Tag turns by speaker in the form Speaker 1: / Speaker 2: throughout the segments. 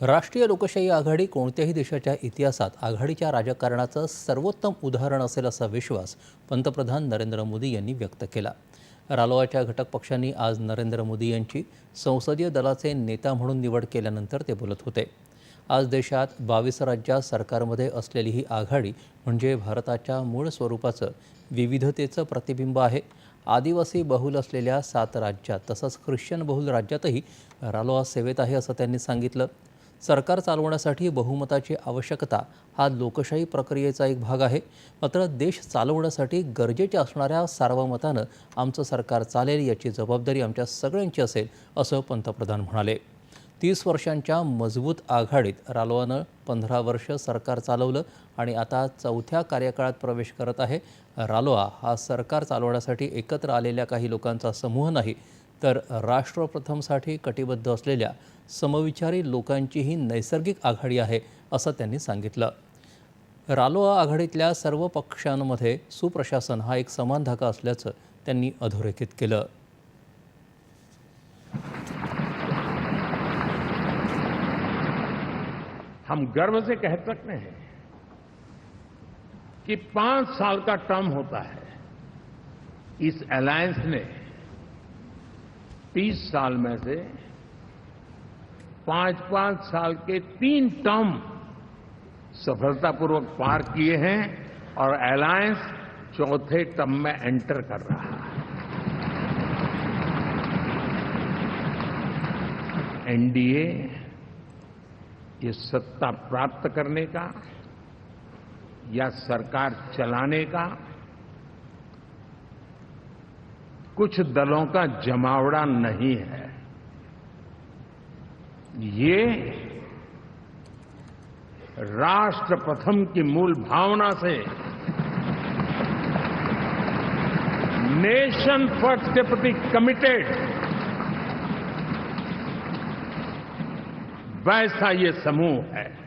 Speaker 1: राष्ट्रीय लोकशाही आघाडी कोणत्याही देशाच्या इतिहासात आघाडीच्या राजकारणाचं सर्वोत्तम उदाहरण असेल असा विश्वास पंतप्रधान नरेंद्र मोदी यांनी व्यक्त केला. रालोआच्या घटक पक्षांनी आज नरेंद्र मोदी यांची संसदीय दलाचे नेता म्हणून निवड केल्यानंतर ते बोलत होते. आज देशात बावीस राज्यात सरकारमध्ये असलेली ही आघाडी म्हणजे भारताच्या मूळ स्वरूपाचं विविधतेचं प्रतिबिंब आहे. आदिवासी बहुल असलेल्या सात राज्यात तसंच ख्रिश्चन बहुल राज्यातही रालोआ सेवेत आहे असं त्यांनी सांगितलं. सरकार चालवण्यासाठी बहुमताची आवश्यकता हा लोकशाही प्रक्रियेचा एक भाग आहे. मात्र देश चालवण्यासाठी गरजेच्या असणाऱ्या सार्वमतानं आमचं सरकार चालेल याची जबाबदारी आमच्या सगळ्यांची असेल असं पंतप्रधान म्हणाले. तीस वर्षांच्या मजबूत आघाडीत रालोआनं पंधरा वर्ष सरकार चालवलं आणि आता चौथ्या कार्यकाळात प्रवेश करत आहे. रालोआ हा सरकार चालवण्यासाठी एकत्र आलेल्या काही लोकांचा समूह नाही तर राष्ट्रप्रथमसाठी कटिबद्ध असलेल्या समविचारी लोकांची ही नैसर्गिक आघाडी आहे असं त्यांनी सांगितलं. रालोआ आघाडीतल्या सर्व पक्षांमध्ये सुप्रशासन हा एक समान धाका असल्याचं त्यांनी अधोरेखित केलं.
Speaker 2: हम गर्व से कह सकते हैं कि पांच साल का टर्म होता है। इस अलायंस ने तीस साल में से पाँच पाँच साल के तीन टर्म सफलतापूर्वक पार किए हैं और अलायंस चौथे टर्म में एंटर कर रहा है। एनडीए ये सत्ता प्राप्त करने का या सरकार चलाने का, कुछ दलों का जमावड़ा नहीं है। ये राष्ट्र प्रथम की मूल भावना से नेशन फ़र्स्ट के प्रति कमिटेड वैसा ये समूह है।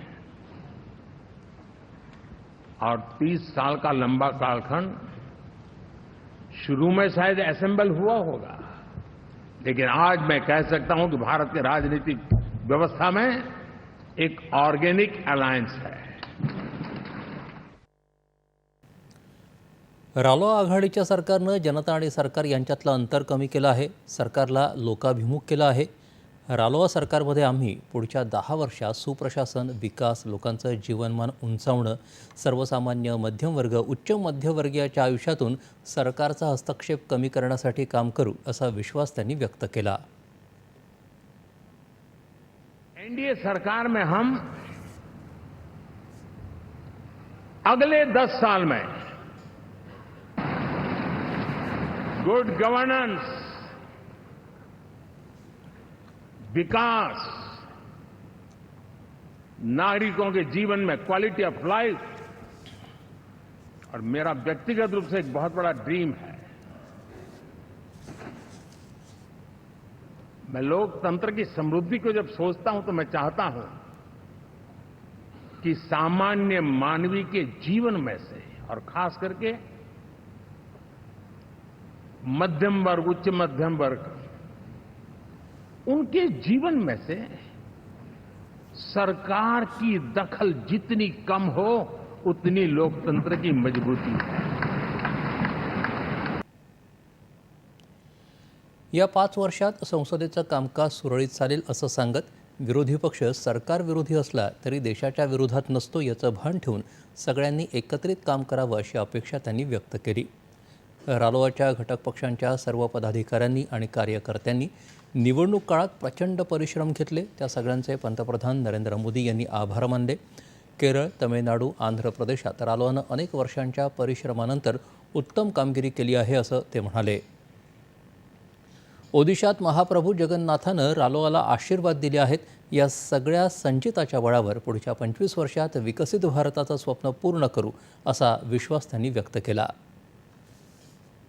Speaker 2: और 30 साल का लंबा कालखंड शुरू में शायद असेंबल हुआ होगा। लेकिन आज मैं कह सकता हूँ कि भारत के राजनीतिक व्यवस्था में एक ऑर्गेनिक अलायंस है।
Speaker 1: रालो आघाडीच्या सरकारनं जनता आणि सरकार यांच्यातलं अंतर कमी केलं आहे सरकारला लोकाभिमुख केलं आहे. रालोआ सरकारमध्ये आम्ही पुढच्या दहा वर्षात सुप्रशासन विकास लोकांचं जीवनमान उंचावणं सर्वसामान्य मध्यमवर्ग उच्च मध्यवर्गीयाच्या आयुष्यातून सरकारचा हस्तक्षेप कमी करण्यासाठी काम करू असा विश्वास त्यांनी व्यक्त केला.
Speaker 2: एनडीए सरकार में हम अगले दस साल में गुड गवर्नेंस विकास, नागरिकों के जीवन में क्वालिटी ऑफ़ लाइफ और मेरा व्यक्तिगत रूप से एक बहुत बड़ा ड्रीम है। मैं लोकतंत्र की समृद्धि को जब सोचता हूँ तो मैं चाहता हूँ कि सामान्य मानवीय के जीवन में से, और खास करके मध्यम वर्ग, उच्च मध्यम वर्ग, उनके जीवन में से सरकार की दखल जितनी कम हो, उतनी लोकतंत्र की मजबूती है।
Speaker 1: या पाच वर्षात संसदेचं कामकाज सुरळीत चालेल असं सांगत विरोधी पक्ष सरकारविरोधी असला तरी देशाच्या विरोधात नसतो याचं भान ठेवून सगळ्यांनी एकत्रित काम करावं अशी अपेक्षा त्यांनी व्यक्त केली. रालोआच्या घटक पक्षांच्या सर्व पदाधिकाऱ्यांनी आणि कार्यकर्त्यांनी निवडणूक काळात प्रचंड परिश्रम घेतले. त्या सगळ्यांचे पंतप्रधान नरेंद्र मोदी यांनी आभार मानले. केरळ तमिळनाडू आंध्र प्रदेशात रालोआनं अनेक वर्षांच्या परिश्रमानंतर उत्तम कामगिरी केली आहे असं ते म्हणाले. ओदिशात महाप्रभू जगन्नाथानं रालोआला आशीर्वाद दिले आहेत. या सगळ्या संचिताच्या बळावर पुढच्या पंचवीस वर्षात विकसित भारताचं स्वप्न पूर्ण करू असा विश्वास त्यांनी व्यक्त केला.